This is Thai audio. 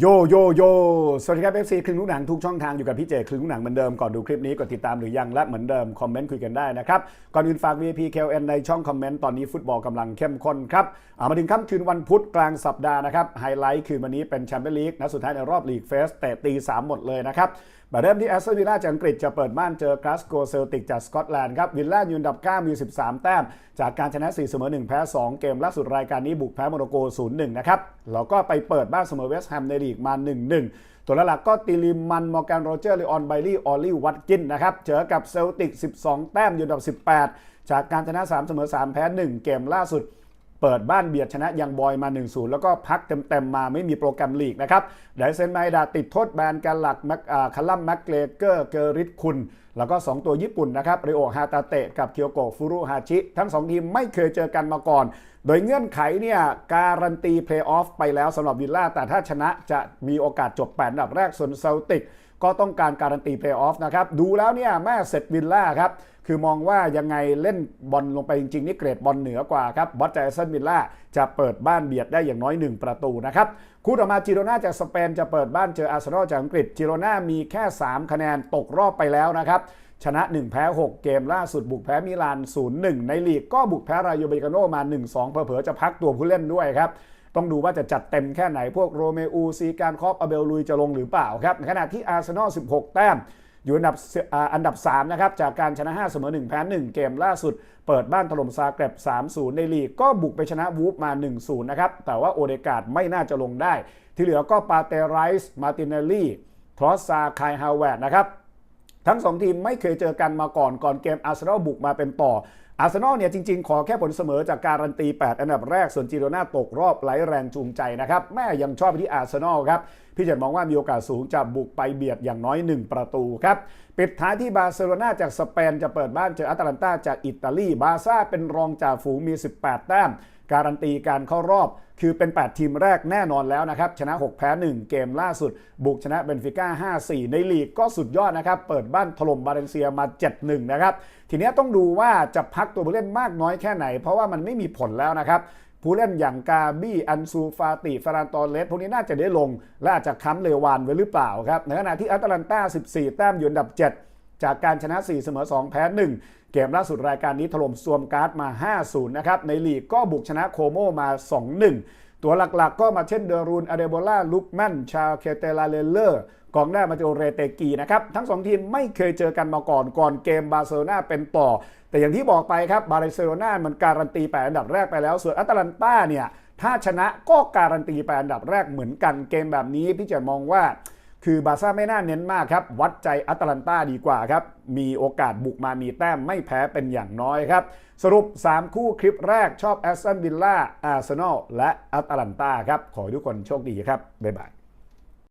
โยโยโยสวัสดีครับ FC ครึ่งลูกหนังทุกช่องทางอยู่กับพี่เจครึ่งลูกหนังเหมือนเดิมก่อนดูคลิปนี้กดติดตามหรือยังและเหมือนเดิมคอมเมนต์คุยกันได้นะครับ ก่อนอื่นฝาก VIP KLN ในช่องคอมเมนต์ตอนนี้ฟุตบอลกำลังเข้มข้นครับเอามาถึงค่ำคืนวันพุธกลางสัปดาห์นะครับ ไฮไลท์คืนวันนี้เป็นแชมเปี้ยนลีกนัดสุดท้ายในรอบลีกเฟสเตะตี3หมดเลยนะครับมาเริ่มที่แอสตันวิลล่าจากอังกฤษจะเปิดบ้านเจอกราสโกเซลติกจากสกอตแลนด์ครับวิลล่ายืนอันดับ 9 มี 13 แต้ม จากการชนะ 4 เสมอ 1 แพ้ 2 เกมล่าสุดรายการนี้บุกแพ้โมร็อกโก 0-1 นะครับแล้วก็ไปเปิดบ้านเสมอเวสต์แฮมในลีกมา 1-1ตัวหลักก็ติลิมมันมอร์แกนโรเจอร์เลออนไบลี่ออลลี่วัตกินนะครับเจอกับเซลติก 12 แต้มอยู่อันดับ 18 จากการชนะ 3 เสมอ 3 แพ้ 1 เกมล่าสุด เปิดบ้านเบียดชนะยังบอยมา 1-0 แล้วก็พักเต็มๆมาไม่มีโปรแกรมลีกนะครับไดเซนไมดาติดโทษแบนการหลักแม็กอ่าคัลลัมแม็กเกรเกอร์เกอริสคุณ แล้วก็ 2 ตัวญี่ปุ่นนะครับริโอฮาตาเตะกับเคียวโกฟูรุฮาชิ ทั้ง 2 ทีมไม่เคยเจอกันมาก่อน โดยเงื่อนไขเนี่ยการันตีเพลย์ออฟไปแล้วสำหรับวิลล่า แต่ถ้าชนะจะมีโอกาสจบแปดอันดับแรกส่วนเซลติก ก็ต้องการการันตีเพลย์ออฟนะครับดูแล้วเนี่ยแม่เสร็จวิลล่าครับคือมองว่ายังไงเล่นบอลลงไปจริงๆ นี่เกรดบอลเหนือกว่าครับบอสเจสันวิลล่าจะเปิดบ้านเบียดได้อย่างน้อย 1 ประตูนะครับคู่ต่อมาจิโรนาจากสเปนจะเปิดบ้านเจออาร์เซนอลจากอังกฤษจิโรนามีแค่ 3 คะแนนตกรอบไปแล้วนะครับ ชนะ 1 แพ้ 6 เกมล่าสุดบุกแพ้มิลาน 0-1 ในลีกก็บุกแพ้รายโยเบกาโนมา 1-2 เผลอๆจะพักตัวผู้เล่นด้วยครับ ต้องดูว่าจะจัดเต็มแค่ไหนพวกโรเมอูซีการครอปอเบลลุยจะลงหรือเปล่าครับขณะที่อาร์เซนอล 16 แต้มอยู่อันดับอันดับ 3 นะครับ จากการชนะ 5 เสมอ 1 แพ้ 1 เกมล่าสุด เปิดบ้านถล่มซาเกร็บ3-0 ในลีก ก็บุกไปชนะวูฟมา 1-0 นะครับ แต่ว่าโอเดกาดไม่น่าจะลงได้ ที่เหลือก็ปาเตไรส์มาตินเนลลี่ทรอสซาคายฮาวเวร์นะครับ ทั้ง 2 ทีมไม่เคยเจอกันมาก่อนก่อนเกมอาร์เซนอลบุกมาเป็นต่ออาร์เซนอลเนี่ยจริง ๆ ขอแค่ผลเสมอจากการันตี 8 อันดับแรกส่วนจิโรนาตกรอบไร้แรงจูงใจนะครับ แม่ยังชอบไปที่อาร์เซนอลครับ พี่เจนมองว่ามีโอกาสสูงจะบุกไปเบียดอย่างน้อย 1 ประตูครับ ปิดท้ายที่บาร์เซโลนาจากสเปนจะเปิดบ้านเจออัตแลนตาจากอิตาลีบาซ่าเป็นรองจ่าฝูงมี 18 แต้ม การันตีการเข้ารอบ คือเป็น 8 ทีมแรกแน่นอนแล้วนะครับ ชนะ 6 แพ้ 1 เกมล่าสุด บุกชนะเบนฟิก้า 5-4 ในลีกก็สุดยอดนะครับ เปิดบ้านถล่มบาเลนเซียมา 7-1 นะครับ ทีนี้ต้องดูว่าจะพักตัวผู้เล่นมากน้อยแค่ไหน เพราะว่ามันไม่มีผลแล้วนะครับผู้เล่นอย่างกาบี้อันซูฟาติฟรานตอเลสพวกนี้น่าจะได้ลง และอาจจะค้ำเลวานไว้หรือเปล่าครับในขณะที่อัตแลนตา 14 แต้มอยู่อันดับ 7 จากการชนะ 4 เสมอ 2 แพ้ 1 เกมล่าสุดรายการนี้ถล่มซวมการ์ดมา 5-0 นะครับ ในลีกก็บุกชนะโคโมมา 2-1 ตัวหลักๆ ก็มาเช่นเดรูนอเดโบล่าลุกแมนชาเคเตลาเลเลอร์กองหน้ามาโจเรเตกีนะครับ ทั้ง2ทีมไม่เคยเจอกันมาก่อนก่อนเกมบาร์เซโลนาเป็นต่อ แต่อย่างที่บอกไปครับบาร์เซโลนามันการันตีแปดอันดับแรกไปแล้ว ส่วนอัตแลนต้าเนี่ยถ้าชนะก็การันตีแปดอันดับแรกเหมือนกันเกมแบบนี้พี่เจมองว่า คือบาซ่าไม่น่าเน้นมากครับ วัดใจอัตแลนตาดีกว่าครับ มีโอกาสบุกมามีแต้มไม่แพ้เป็นอย่างน้อยครับ สรุป 3 คู่คลิปแรกชอบแอสตันวิลล่าอาร์เซนอลและอัตแลนตาครับ ขอให้ทุกคนโชคดีครับ บ๊ายบาย